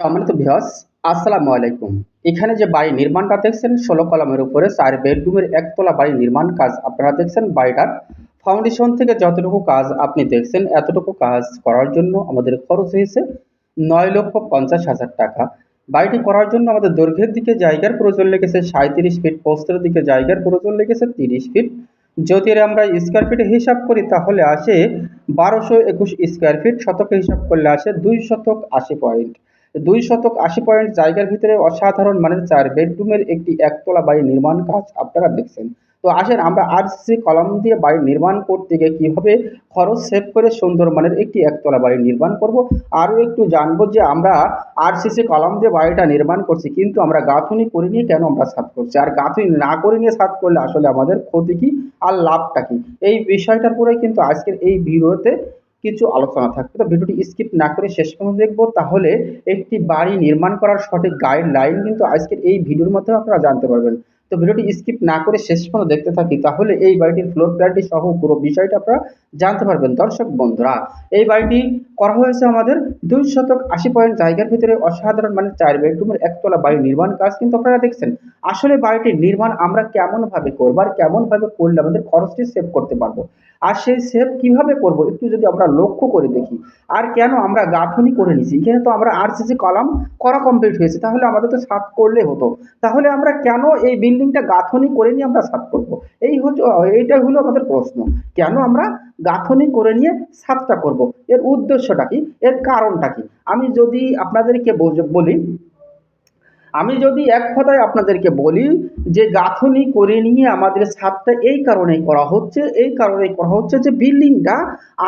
সম্মানিত ভিউয়ার্স, আসসালামু আলাইকুম। এখানে যে বাড়ি নির্মাণটা দেখছেন, ষোলো কলমের উপরে চার বেডরুমের একতলা বাড়ি নির্মাণ কাজ আপনারা দেখছেন। বাড়িটার ফাউন্ডেশন থেকে যতটুকু কাজ আপনি দেখছেন, এতটুকু কাজ করার জন্য আমাদের খরচ হয়েছে নয় লক্ষ পঞ্চাশ হাজার টাকা। বাড়িটি করার জন্য আমাদের দৈর্ঘ্যের দিকে জায়গার প্রয়োজন লেগেছে সাঁত্রিশ ফিট পোস্তের দিকে জায়গার প্রয়োজন লেগেছে তিরিশ ফিট। যদি আমরা স্কোয়ার ফিটে হিসাব করি, তাহলে আসে বারোশো একুশ স্কোয়ার ফিট শতকে হিসাব করলে আসে দুই শতক আশি পয়েন্ট দুই শতক আশি পয়েন্ট জায়গার ভিতরে অসাধারণ মানের চার বেডরুমের একটি একতলা বাড়ি নির্মাণ কাজ আপনারা দেখছেন। তো আসেন আমরা আরসিসি কলম দিয়ে বাড়ি নির্মাণ করতে গিয়ে কীভাবে খরচ সেভ করে সুন্দর মানের একটি একতলা বাড়ি নির্মাণ করব, আরও একটু জানব যে আমরা আর আরসিসি কলম দিয়ে বাড়িটা নির্মাণ করছি, কিন্তু আমরা গাঁথুনি করে নিয়ে কেন আমরা সাত করছি? আর গাঁথুনি না করে নিয়ে সাত করলে আসলে আমাদের ক্ষতি কী আর লাভটা কী? এই বিষয়টার পরেই কিন্তু আজকের এই ভিডিওতে কিছু আলোচনা থাকবে। তো ভিডিওটি স্কিপ না করে শেষ পর্যন্ত দেখব। তাহলে একটি বাড়ি নির্মাণ করার সঠিক গাইডলাইন কিন্তু আজকের এই ভিডিওর মাধ্যমে আপনারা জানতে পারবেন। তো ভিডিওটি স্কিপ না করে শেষ পর্যন্ত দেখতে থাকি, তাহলে এই বাড়িটির ফ্লোর প্ল্যানটি সহ পুরো বিষয়টা আপনারা জানতে পারবেন। দর্শক বন্ধুরা, এই বাড়িটি করা হয়েছে আমাদের দুই শতক আশি পয়েন্ট জায়গার ভিতরে, অসাধারণ মানে চার বেডরুমের একতলা বাড়ি নির্মাণ কাজ কিন্তু আপনারা দেখছেন। আসলে বাড়িটির নির্মাণ আমরা কেমনভাবে করব আর কেমনভাবে করলে আমাদের খরচটি সেভ করতে পারব? আর সেই সেভ কীভাবে করব? একটু যদি আমরা লক্ষ্য করে দেখি। আর কেন আমরা গাঁথনি করে নিছি? এখানে তো আমরা আর আরসিসি কলাম করা কমপ্লিট হয়েছে, তাহলে আমাদের তো ছাদ করলে হতো। তাহলে আমরা কেন এই বিল্ডিংটা গাঁথনি করে নিয়ে আমরা ছাদ করব? এই হচ্ছে এইটাই হলো আমাদের প্রশ্ন। কেন আমরা গাঁথনি করে নিয়ে ছাদটা করব? এর উদ্দেশ্যটা কি? এর কারণটা কি? আমি যদি আপনাদেরকে বলি আমি যদি এক কথায় আপনাদেরকে বলি যে গাঁথনি করে নিয়ে আমাদের ছাদটা এই কারণেই করা হচ্ছে, এই কারণেই করা হচ্ছে যে বিল্ডিংটা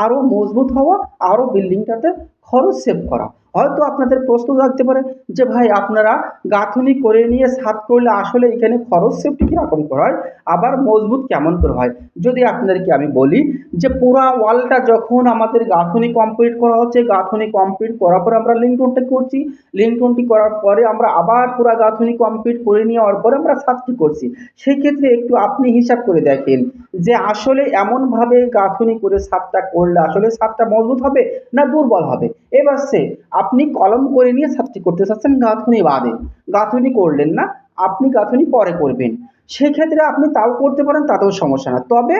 আরও মজবুত হওয়া আরও বিল্ডিংটাতে খরচ সেভ করা। হয়তো আপনাদের প্রশ্ন থাকতে পারে যে ভাই আপনারা গাঁথনি করে নিয়ে ছাদ করলে আসলে এখানে খরচ সেফটি কীরকম করা হয়? আবার মজবুত কেমন করে হয়? যদি আপনাদেরকে আমি বলি যে পুরা ওয়ালটা যখন আমাদের গাঁথনি কমপ্লিট করা হচ্ছে, গাঁথনি কমপ্লিট করার পরে আমরা লিঙ্কনটা করছি। লিঙ্কনটি করার পরে আমরা আবার পুরা গাঁথনি কমপ্লিট করে নেওয়ার পরে আমরা সাতটি করছি। সেই ক্ষেত্রে একটু আপনি হিসাব করে দেখেন যে আসলে এমনভাবে গাঁথনি করে সাতটা করলে আসলে সাতটা মজবুত হবে না দুর্বল হবে? এবার সে আপনি কলম করে নিয়ে ছাদটি করতে চাচ্ছেন গাঁথনি বাদে। গাঁথনি করলেন না, আপনি গাঁথনি পরে করবেন। সেক্ষেত্রে আপনি তাও করতে পারেন, তাতেও সমস্যা না। তবে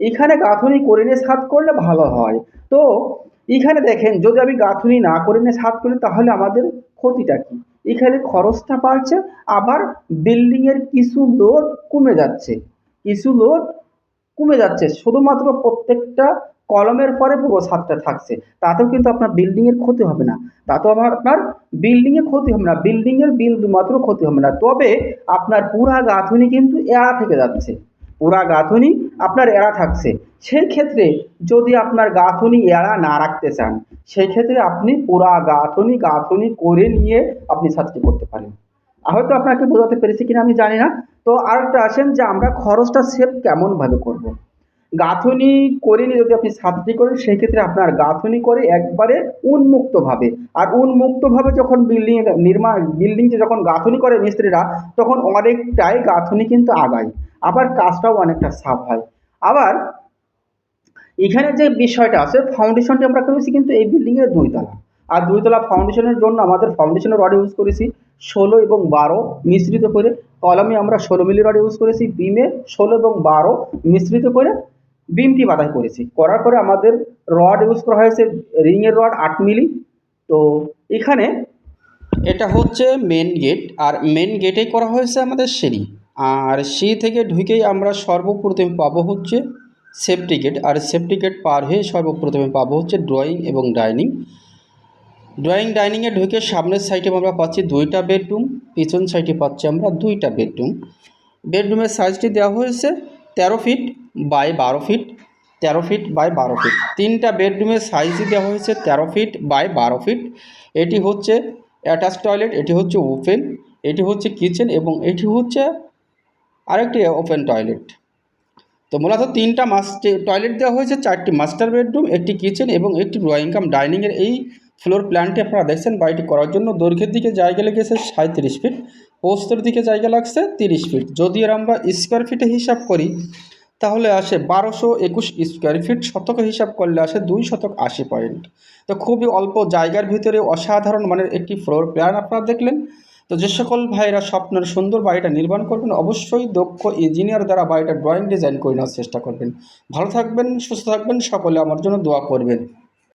এখানে গাঁথনি করে নিয়ে ছাদ করলে ভালো হয়। তো এখানে দেখেন, যদি আমি গাঁথনি না করে নিয়ে ছাদ করি, তাহলে আমাদের ক্ষতিটা কী? এখানে খরচটা বাড়ছে, আবার বিল্ডিংয়ের কিছু লোড কমে যাচ্ছে। কিছু লোড কমে যাচ্ছে, শুধুমাত্র প্রত্যেকটা কলমের পরে পুরো ছাদটা থাকছে। তাতেও কিন্তু আপনার বিল্ডিংয়ের ক্ষতি হবে না। তাতেও আমার আপনার বিল্ডিংয়ে ক্ষতি হবে না। বিল্ডিংয়ের বিন্দু মাত্র ক্ষতি হবে না। তবে আপনার পুরা গাঁথুনি কিন্তু এড়া থেকে যাচ্ছে। পুরা গাঁথুনি আপনার এড়া থাকছে। সেই ক্ষেত্রে যদি আপনার গাঁথুনি এড়া না রাখতে চান, সেই ক্ষেত্রে আপনি পুরা গাঁথুনি গাঁথুনি করে নিয়ে আপনি ছাদটি করতে পারেন। হয়তো আপনাকে বোঝাতে পেরেছি কিনা আমি জানি না। তো আরেকটা আসেন যে আমরা খরচটা সেভ কেমনভাবে করব। গাঁথনি করে নিয়ে যদি আপনি ছাদটি করেন সেই ক্ষেত্রে আপনার গাঁথনি করে একবারে উন্মুক্তভাবে। আর উন্মুক্তভাবে যখন বিল্ডিং নির্মাণ বিল্ডিংটি যখন গাঁথনি করে মিস্ত্রিরা, তখন অনেকটাই গাঁথনি কিন্তু আগায়। আবার কাজটাও অনেকটা সাফ হয়। আবার এখানে যে বিষয়টা আছে ফাউন্ডেশনটি আমরা করেছি কিন্তু এই বিল্ডিংয়ের দুইতলা। আর দুইতলা ফাউন্ডেশনের জন্য আমাদের ফাউন্ডেশনের রড ইউজ করেছি ষোলো এবং বারো মিশ্রিত করে। কলমে আমরা ষোলো মিলি রড ইউজ করেছি, বিমে ষোলো এবং বারো মিশ্রিত করে বিমটি বাধাই করেছি। করার পরে আমাদের রড ইউজ করা হয়েছে রিংয়ের রড আট মিলি তো এখানে এটা হচ্ছে মেন গেট আর মেন গেটেই করা হয়েছে আমাদের সিঁড়ি। আর সিঁড়ি থেকে ঢুকেই আমরা সর্বপ্রথমে পাবো হচ্ছে সেফটি গেট আর সেফটি গেট পার হয়ে সর্বপ্রথমে পাবো হচ্ছে ড্রয়িং এবং ডাইনিং ড্রয়িং ডাইনিংয়ে ঢুকে সামনের সাইডে আমরা পাচ্ছি দুইটা বেডরুম পিছন সাইডে পাচ্ছি আমরা দুইটা বেডরুম বেডরুমের সাইজটি দেওয়া হয়েছে তেরো ফিট বাই বারো ফিট তেরো ফিট বাই বারো ফিট তিনটা বেডরুমের সাইজই দেওয়া হয়েছে তেরো ফিট বাই বারো ফিট এটি হচ্ছে অ্যাটাচ টয়লেট এটি হচ্ছে ওপেন এটি হচ্ছে কিচেন এবং এটি হচ্ছে আরেকটি ওপেন টয়লেট তো মূলত তিনটা মাস্টার টয়লেট দেওয়া হয়েছে, চারটি মাস্টার বেডরুম একটি কিচেন এবং একটি ড্রয়িং কাম ডাইনিংয়ের এই ফ্লোর প্ল্যানটি আপনারা দেখছেন, বাড়িটি করার জন্য দৈর্ঘ্যের দিকে জায়গা লেগেছে সাঁত্রিশ ফিট পোস্তের দিকে জায়গা লাগছে তিরিশ ফিট। যদি এর আমরা স্কোয়ার ফিটে হিসাব করি, তাহলে আসে বারোশো একুশ স্কোয়ার ফিট শতক হিসাব করলে আসে দুই শতক আশি পয়েন্ট তো খুবই অল্প জায়গার ভিতরে অসাধারণ মানের একটি ফ্লোর প্ল্যান আপনারা দেখলেন। তো যে সকল ভাইরা স্বপ্নের সুন্দর বাড়িটা নির্মাণ করবেন, অবশ্যই দক্ষ ইঞ্জিনিয়ার দ্বারা বাড়িটা ড্রয়িং ডিজাইন করে নেওয়ার চেষ্টা করবেন। ভালো থাকবেন, সুস্থ থাকবেন, সকলে আমার জন্য দোয়া করবেন।